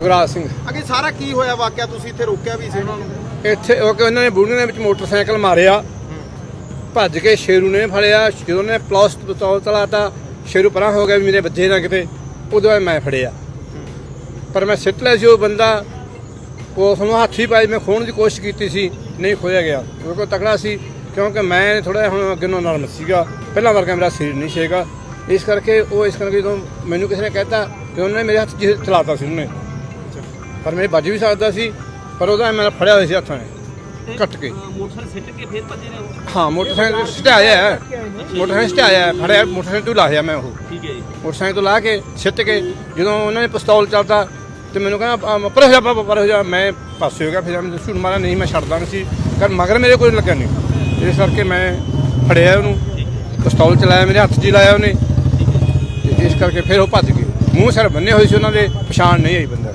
ਗੁਰਾਜ ਸਿੰਘ। ਅੱਗੇ ਸਾਰਾ ਕੀ ਹੋਇਆ ਵਾਕਿਆ? ਤੁਸੀਂ ਇੱਥੇ ਰੋਕਿਆ ਵੀ ਸੀ ਉਹਨਾਂ ਨੂੰ? ਇੱਥੇ ਉਹ ਕਿ ਉਹਨਾਂ ਨੇ ਬੁੜੀਆਂ ਦੇ ਵਿੱਚ ਮੋਟਰਸਾਈਕਲ ਮਾਰਿਆ। ਭੱਜ ਕੇ ਸ਼ੇਰੂ ਨੇ ਫੜਿਆ ਜਦੋਂ ਨੇ ਪਲਸ ਪਿਸਤੌਲ ਚਲਾਤਾ ਸ਼ੇਰੂ ਪਰਾਂ ਹੋ ਗਿਆ ਵੀ ਮੇਰੇ ਬੱਚੇ ਨਾ ਕਿਤੇ ਉਦੋਂ ਬਾਅਦ ਮੈਂ ਫੜਿਆ। ਪਰ ਮੈਂ ਸਿੱਟ ਲਿਆ ਸੀ ਉਹ ਬੰਦਾ। ਉਹ ਨੂੰ ਹੱਥੀ ਪਾਈ ਮੈਂ ਖੋਣ ਦੀ ਕੋਸ਼ਿਸ਼ ਕੀਤੀ ਸੀ ਨਹੀਂ ਖੋਇਆ ਗਿਆ। ਕਿਉਂਕਿ ਤਕੜਾ ਸੀ ਕਿਉਂਕਿ ਮੈਂ ਥੋੜਾ ਜਿਹਾ ਹੁਣ ਅੱਗੇ ਨੂੰ ਨਰਮ ਸੀਗਾ। ਪਹਿਲਾਂ ਵਰਗਾ ਮੇਰਾ ਸਰੀਰ ਨਹੀਂ ਸੀਗਾ ਇਸ ਕਰਕੇ ਉਹ ਇਸ ਕਰਕੇ ਜਦੋਂ ਮੈਨੂੰ ਕਿਸੇ ਨੇ ਕਹਿਤਾ ਕਿ ਉਹਨੇ ਮੇਰੇ ਹੱਥ 'ਚ ਚਲਾਤਾ ਸੀ ਉਹਨੇ। ਪਰ ਮੇਰੇ ਵੱਜ ਵੀ ਸਕਦਾ ਸੀ ਪਰ ਉਹਦਾ ਮੈਂ ਫੜਿਆ ਹੋਇਆ ਸੀ ਹੱਥਾਂ ਨੇ ਕੱਟ ਕੇ। ਮੋਟਰਸਾਈਕਲ ਸਿੱਟ ਕੇ ਫੇਰ ਭੱਜੇ ਨੇ ਉਹ? ਹਾਂ ਮੋਟਰਸਾਈਕਲ ਸਟਾਇਆ ਹੈ। ਮੋਟਰਸਾਈਕਲ ਸਟਾਇਆ ਫੜਿਆ ਮੋਟਰਸਾਈਕਲ ਤੋਂ ਲਾਹਿਆ ਮੈਂ ਉਹ। ਠੀਕ ਹੈ ਜੀ। ਮੋਟਰਸਾਈਕਲ ਤੋਂ ਲਾ ਕੇ ਸਿੱਟ ਕੇ ਜਦੋਂ ਉਹਨਾਂ ਨੇ ਪਿਸਤੌਲ ਚੱਲਦਾ ਤੇ ਮੈਨੂੰ ਕਹਿੰਦਾ ਪਰ ਹੋ ਜਾ ਪਰ ਪਰ ਹੋ ਜਾ। ਮੈਂ ਪਾਸੇ ਹੋ ਗਿਆ ਫਿਰ ਮੈਨੂੰ ਝੂਠ ਮਾਰਿਆ ਨਹੀਂ ਮੈਂ ਛੱਡਦਾ ਨਹੀਂ ਸੀ। ਕਰ ਮਗਰ ਮੇਰੇ ਕੋਈ ਲੱਗਾ ਨਹੀਂ। ਇਸ ਕਰਕੇ ਮੈਂ ਫੜਿਆ ਉਹਨੂੰ। ਪਿਸਤੌਲ ਚਲਾਇਆ ਮੇਰੇ ਹੱਥ 'ਚ ਲਾਇਆ ਉਹਨੇ। ਇਸ ਕਰਕੇ ਫਿਰ ਉਹ ਭੱਜ ਗਏ। ਮੂੰਹ ਸਿਰ ਬੰਨੇ ਹੋਏ ਸੀ ਉਹਨਾਂ ਦੇ ਪਛਾਣ ਨਹੀਂ ਆਈ ਬੰਦਾ